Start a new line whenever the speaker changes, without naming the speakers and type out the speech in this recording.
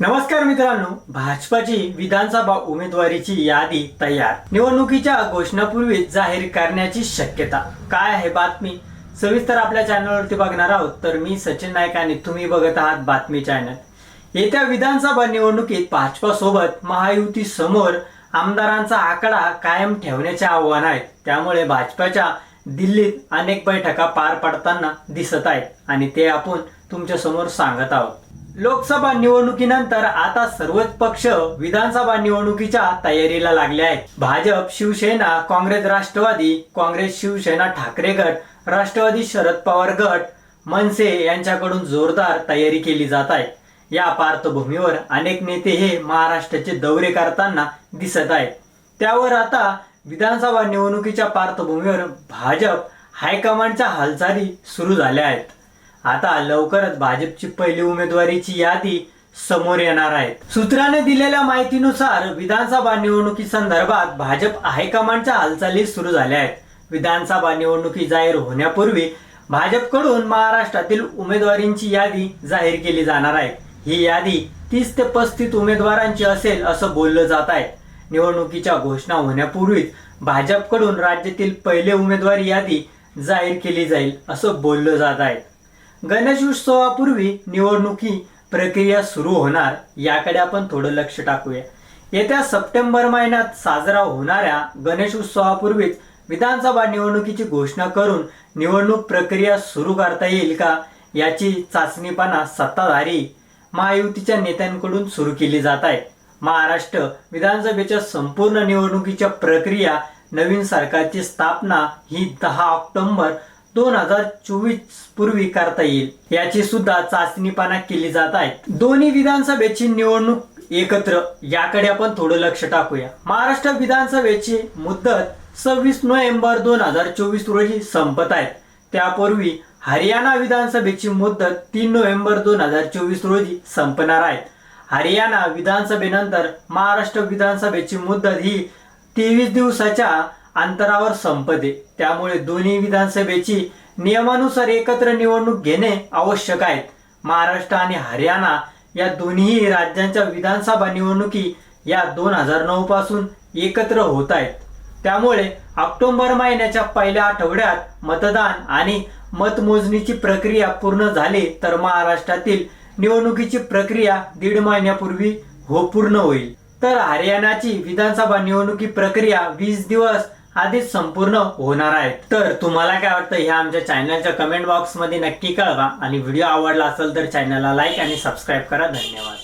नमस्कार मित्रांनो भाजपाची विधानसभा उमेदवारीची यादी तयार. निवडणुकीच्या घोषणापूर्वी जाहीर करण्याची शक्यता. काय आहे बातमी? सविस्तर आपल्या चॅनलवरती बघणार आहोत. तर मी सचिन नाईक आणि तुम्ही बघत आहात बातमी चॅनल. येत्या विधानसभा निवडणुकीत भाजपा सोबत महायुती समोर आमदारांचा आकडा कायम ठेवण्याचे आव्हान आहे. त्यामुळे भाजपाच्या दिल्लीत अनेक बैठका पार पडताना दिसत आहेत. आणि ते आपण तुमच्यासमोर सांगत आहोत. लोकसभा निवडणुकीनंतर आता सर्वच पक्ष विधानसभा निवडणुकीच्या तयारीला लागले आहेत. भाजप शिवसेना काँग्रेस राष्ट्रवादी काँग्रेस शिवसेना ठाकरे गट राष्ट्रवादी शरद पवार गट मनसे यांच्याकडून जोरदार तयारी केली जात आहे. या पार्श्वभूमीवर अनेक नेते हे महाराष्ट्राचे दौरे करताना दिसत आहेत. त्यावर आता विधानसभा निवडणुकीच्या पार्श्वभूमीवर भाजप हायकमांडच्या हालचाली सुरू झाल्या आहेत. आता लवकरच भाजपची पहिली उमेदवारीची यादी समोर येणार आहे. सूत्राने दिलेल्या माहितीनुसार विधानसभा निवडणुकी संदर्भात भाजप हायकमांडच्या हालचाली सुरू झाल्या आहेत. विधानसभा निवडणुकी जाहीर होण्यापूर्वी भाजपकडून महाराष्ट्रातील उमेदवारींची यादी जाहीर केली जाणार आहे. ही यादी तीस ते पस्तीस उमेदवारांची असेल असं बोललं जात आहे. निवडणुकीच्या घोषणा होण्यापूर्वीच भाजपकडून राज्यातील पहिले उमेदवारी यादी जाहीर केली जाईल असं बोललं जात आहे. गणेश उत्सवापूर्वी निवडणुकी प्रक्रिया सुरू होणार याकडे आपण थोडं लक्ष टाकूया. येत्या सप्टेंबर महिन्यात साजरा होणाऱ्या गणेश उत्सवापूर्वीच विधानसभा निवडणुकीची घोषणा करून निवडणूक प्रक्रिया सुरू करता येईल का याची चाचणीपणा सत्ताधारी महायुतीच्या नेत्यांकडून सुरू केली जात आहे. महाराष्ट्र विधानसभेच्या संपूर्ण निवडणुकीच्या प्रक्रिया नवीन सरकारची स्थापना ही दहा ऑक्टोबर दोन हजार चोवीस पूर्वी करता येईल. याची सुद्धा चाचणीपणा केली जात आहे दोन्ही विधानसभेची निवडणूक एकत्र याकडे आपण थोडं लक्ष टाकूया. महाराष्ट्र विधानसभेची मुदत सव्वीस नोव्हेंबर दोन हजार चोवीस रोजी संपत आहे त्यापूर्वी हरियाणा विधानसभेची मुदत तीन नोव्हेंबर दोन हजार चोवीस रोजी संपणार आहे हरियाणा विधानसभेनंतर महाराष्ट्र विधानसभेची मुदत ही तेवीस दिवसाच्या अंतरावर संपते त्यामुळे दोन्ही विधानसभेची नियमानुसार एकत्र निवडणूक घेणे आवश्यक आहे. महाराष्ट्र आणि हरियाणा या दोन्ही राज्यांच्या विधानसभा निवडणुकी या दोन हजार नऊ पासून एकत्र होत आहेत. त्यामुळे ऑक्टोबर महिन्याच्या पहिल्या आठवड्यात मतदान आणि मतमोजणीची प्रक्रिया पूर्ण झाली तर महाराष्ट्रातील निवडणुकीची प्रक्रिया दीड महिन्यापूर्वी हो पूर्ण होईल. तर हरियाणाची विधानसभा निवडणुकी प्रक्रिया वीस दिवस आधीच संपूर्ण होणार आहेत. तर तुम्हाला काय वाटतं ह्या आमच्या चॅनलच्या कमेंट बॉक्समध्ये नक्की कळवा. आणि व्हिडिओ आवडला असेल तर चॅनलला लाईक आणि सबस्क्राईब करा. धन्यवाद.